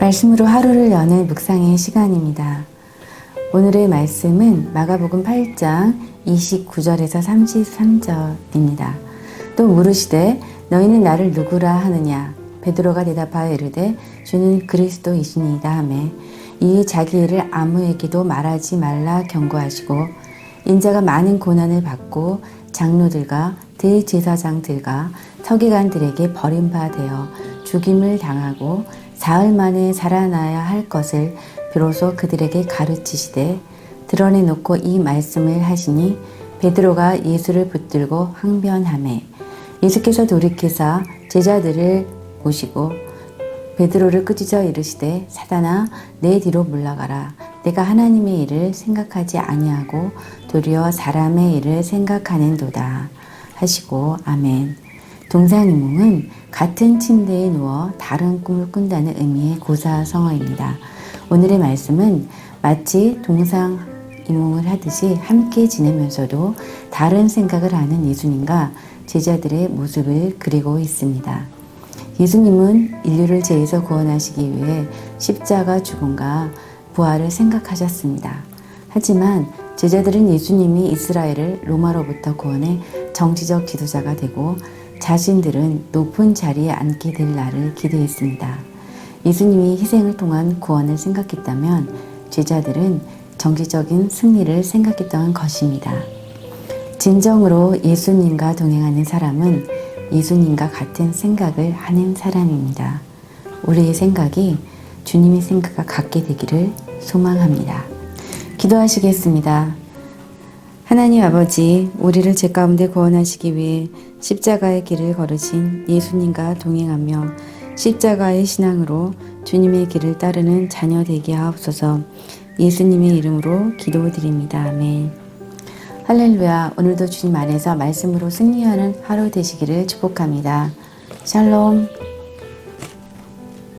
말씀으로 하루를 여는 묵상의 시간입니다. 오늘의 말씀은 마가복음 8장 29절에서 33절입니다. 또 물으시되 너희는 나를 누구라 하느냐 베드로가 대답하여 이르되 주는 그리스도이시니이다 하매 이에 자기 일을 아무에게도 말하지 말라 경고하시고 인자가 많은 고난을 받고 장로들과 대제사장들과 서기관들에게 버림받아 죽임을 당하고 사흘 만에 살아나야 할 것을 비로소 그들에게 가르치시되 드러내놓고 이 말씀을 하시니 베드로가 예수를 붙들고 항변하매 예수께서 돌이키사 제자들을 모시고 베드로를 끄짖어 이르시되 사단아 내 뒤로 물러가라 내가 하나님의 일을 생각하지 아니하고 도리어 사람의 일을 생각하는도다 하시고 아멘 동상이몽은 같은 침대에 누워 다른 꿈을 꾼다는 의미의 고사성어입니다. 오늘의 말씀은 마치 동상 이몽을 하듯이 함께 지내면서도 다른 생각을 하는 예수님과 제자들의 모습을 그리고 있습니다. 예수님은 인류를 죄에서 구원하시기 위해 십자가 죽음과 부활을 생각하셨습니다. 하지만 제자들은 예수님이 이스라엘을 로마로부터 구원해 정치적 지도자가 되고 자신들은 높은 자리에 앉게 될 날을 기대했습니다. 예수님이 희생을 통한 구원을 생각했다면 제자들은 정치적인 승리를 생각했던 것입니다. 진정으로 예수님과 동행하는 사람은 예수님과 같은 생각을 하는 사람입니다. 우리의 생각이 주님의 생각과 같게 되기를 소망합니다. 기도하시겠습니다. 하나님 아버지, 우리를 죄 가운데 구원하시기 위해 십자가의 길을 걸으신 예수님과 동행하며 십자가의 신앙으로 주님의 길을 따르는 자녀 되게 하옵소서 예수님의 이름으로 기도드립니다. 아멘. 할렐루야. 오늘도 주님 안에서 말씀으로 승리하는 하루 되시기를 축복합니다. 샬롬.